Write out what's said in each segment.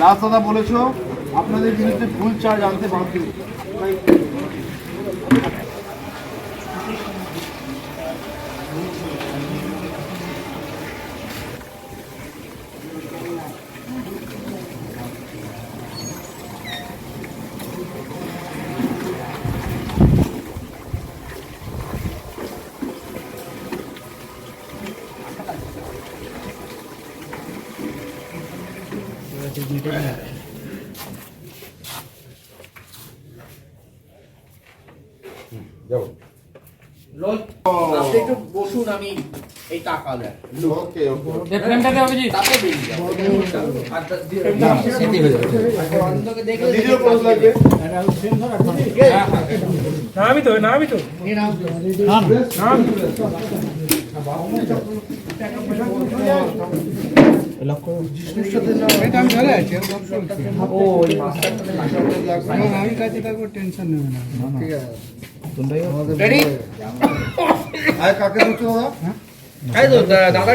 Last দাদা বলেছ আপনাদের বিরুদ্ধে ভুল চার্জ আনতে বাধ্য। আপনি একটু বসুন আমি এই টাকা দেন। ওকে ওকে তাতে বেরিয়ে যাব আর তা- দিয়ে- অন্ধকে দেখলে ভিডিও কোর্স লাগবে। নামি তো নামি দাদা এই তো। দা- দাদার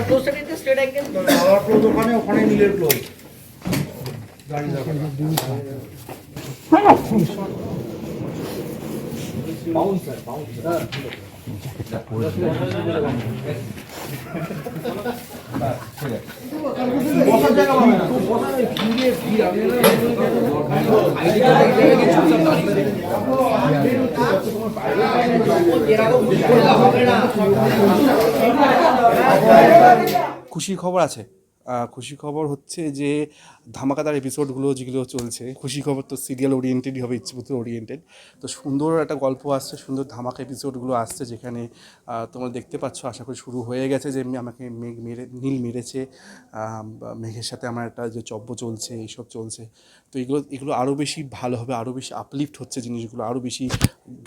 ক্লোজটা নিতে স্ট্রেট অ্যাঙ্গেল দাদার ক্লোজ ওখানে ওখানে নীলের ক্লোজ বসার জায়গা পাবে না খুশি খবর আছে? খুশি খবর হচ্ছে যে ধামাকাদার এপিসোডগুলো যেগুলো চলছে, খুশি খবর তো সিরিয়াল ওরিয়েন্টেডই হবে, ইচ্ছেপুত্র ওরিয়েন্টেড তো সুন্দর একটা গল্প আসছে, সুন্দর ধামাকা এপিসোডগুলো আসছে যেখানে তোমরা দেখতে পাচ্ছ, আশা করি শুরু হয়ে গেছে যে আমাকে মেঘ মেরে, নীল মেরেছে। মেঘের সাথে আমার একটা যে চব্য চলছে, এইসব চলছে। তো এগুলো এগুলো আরও বেশি ভালো হবে আরও বেশি আপলিফ্ট হচ্ছে জিনিসগুলো আরও বেশি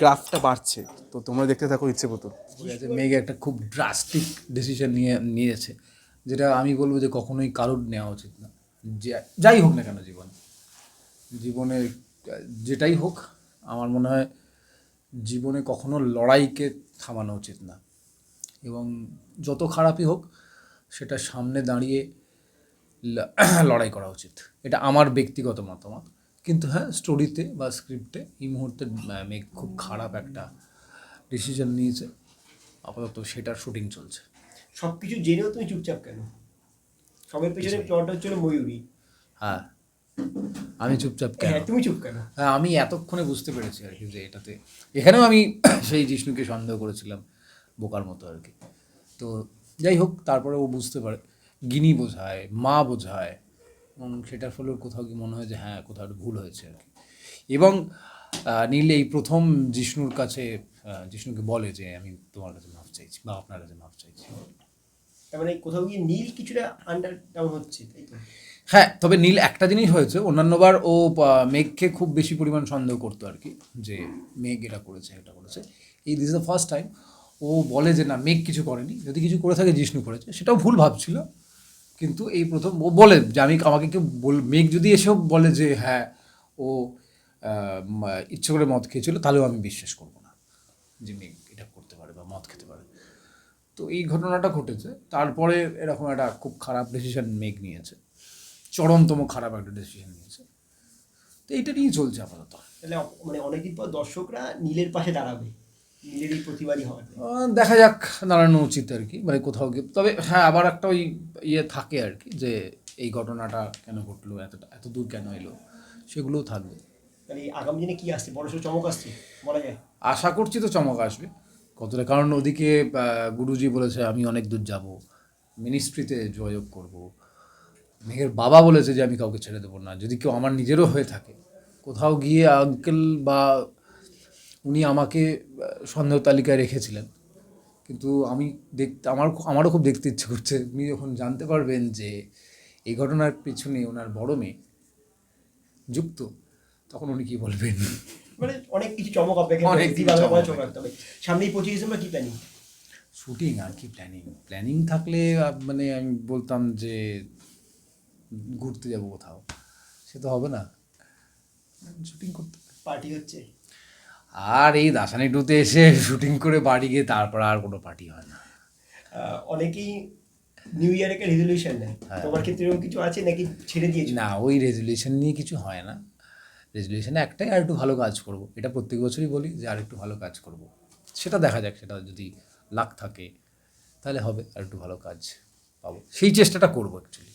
গ্রাফটা বাড়ছে। তো তোমরা দেখতে থাকো ইচ্ছেপুত্র। যে মেঘ একটা খুব ড্রাস্টিক ডিসিশন নিয়ে, নিয়েছে। যেটা আমি বলব যে কখনোই কারোর নেওয়া উচিত না। যাই হোক না কেন জীবনে। জীবনে, যেটাই হোক, আমার মনে হয় জীবনে কখনো লড়াইকে থামানো উচিত না। এবং যত খারাপই হোক, সেটা সামনে দাঁড়িয়ে লড়াই করা উচিত। এটা আমার ব্যক্তিগত মতামত। কিন্তু হ্যাঁ স্টোরিতে বা স্ক্রিপ্টে এই মুহূর্তে মেঘ খুব খারাপ একটা ডিসিশন নিয়েছে। আপাতত সেটার শুটিং চলছে। সবকিছু জেনেও তুমি চুপচাপ কেন? সবের পেছনে প্লট হচ্ছিল ময়ূরী। হ্যাঁ। আমি চুপচাপ কেন? হ্যাঁ তুমি চুপ কেন? হ্যাঁ আমি এতক্ষণে বুঝতে পেরেছি আর কি যে এটাতে। এখানেও আমি সেই জিষ্ণুকে সন্দেহ করেছিলাম বোকার মতো আর কি। তো যাই হোক তারপরে ও বুঝতে পারে। গিনি বোঝায় মা বোঝায় এবং সেটার ফলে কোথাও কি মনে হয় যে হ্যাঁ কোথাও একটা ভুল হয়েছে আর কি। এবং নীল এই প্রথম জিষ্ণুর কাছে জিষ্ণুকে বলে যে আমি তোমার কাছে মাফ চাইছি বা আপনার কাছে মাফ চাইছি। মানে কোথাও গিয়ে নীল কিছুটা আন্ডার ডাউন হচ্ছে, তাই তো? হ্যাঁ তবে নীল একটা জিনিস হয়েছে অন্যান্যবার ও মেঘকে খুব বেশি পরিমাণ সন্দেহ করতো আর কি, যে মেঘ এটা করেছে এটা করেছে। এই দিস দ্য ফার্স্ট টাইম ও বলে যে না, মেঘ কিছু করেনি, যদি কিছু করে থাকে জিষ্ণু করেছে, সেটাও ভুল ভাবছিল, কিন্তু এই প্রথম ও বলে যে আমি আমাকে কেউ বল, মেঘ যদি এসেও বলে যে হ্যাঁ ও ইচ্ছে করে মদ খেয়েছিল, তাহলেও আমি বিশ্বাস করব না যে মেঘ এটা করতে পারে বা মদ খেতে পারে। তো এই ঘটনাটা ঘটেছে। তারপরে এরকম একটা খুব খারাপ ডিসিশন মেঘ নিয়েছে। চরমতম খারাপ একটা ডিসিশন নিয়েছে। তো এইটা নিয়েই চলছে আপাতত। তাহলে মানে অনেকদিন পর দর্শকরা নীলের পাশে দাঁড়াবে। নীলের এই প্রতিবাদী হওয়ার দেখা যাক দাঁড়ানো উচিত আর কি মানে কোথাও গিয়ে তবে হ্যাঁ আবার একটা ওই ইয়ে থাকে আর কি যে এই ঘটনাটা কেন ঘটলো এতটা এত দূর কেন এলো সেগুলোও থাকবে। তাহলে আগামী দিনে কি আসছে? বড় চমক আসছে বলা যায়। আশা করছি তো চমক আসবে। কতটা? কারণ ওদিকে গুরুজি বলেছে, আমি অনেক দূর যাব। মিনিস্ট্রিতে যোগাযোগ করব। মেঘের বাবা বলেছে যে, আমি কাউকে ছেড়ে দেবো না। যদি কেউ আমার নিজেরও হয়ে থাকে, কোথাও গিয়ে আঙ্কেল বা উনি আমাকে সন্দেহ তালিকায় রেখেছিলেন। কিন্তু আমি দেখতে, আমার আমারও খুব দেখতে ইচ্ছে করছে। উনি যখন জানতে পারবেন যে, এই ঘটনার পিছনে ওনার বড় মেয়ে যুক্ত, তখন উনি কী বলবেন? মানে অনেক কিছু চমক আপনাকে অনেক চমক রাখতে হবে। সামনেই পঁচিশ ডিসেম্বর কি প্ল্যানিং শুটিং আর কি প্ল্যানিং প্ল্যানিং থাকলে মানে আমি বলতাম যে ঘুরতে যাব কোথাও। সে তো হবে না। শুটিং করতে পার্টি হচ্ছে। আর এই দাসানি টুতে এসে শুটিং করে বাড়ি গিয়ে তারপর আর কোনো পার্টি হয় না। অনেকেই নিউ ইয়ার একটা রেজলিউশন নেয়। হ্যাঁ। তোমার ক্ষেত্রে এরকম কিছু আছে নাকি ছেড়ে দিয়েছ? না ওই রেজুলেশন নিয়ে কিছু হয় না। রেজুলেশনে একটাই আর একটু ভালো কাজ করব। এটা প্রত্যেক বছরই বলি যে আর একটু ভালো কাজ করব। সেটা দেখা যাক, সেটা যদি লাখ থাকে, তাহলে হবে আর একটু ভালো কাজ পাবো। সেই চেষ্টাটা করব অ্যাকচুয়ালি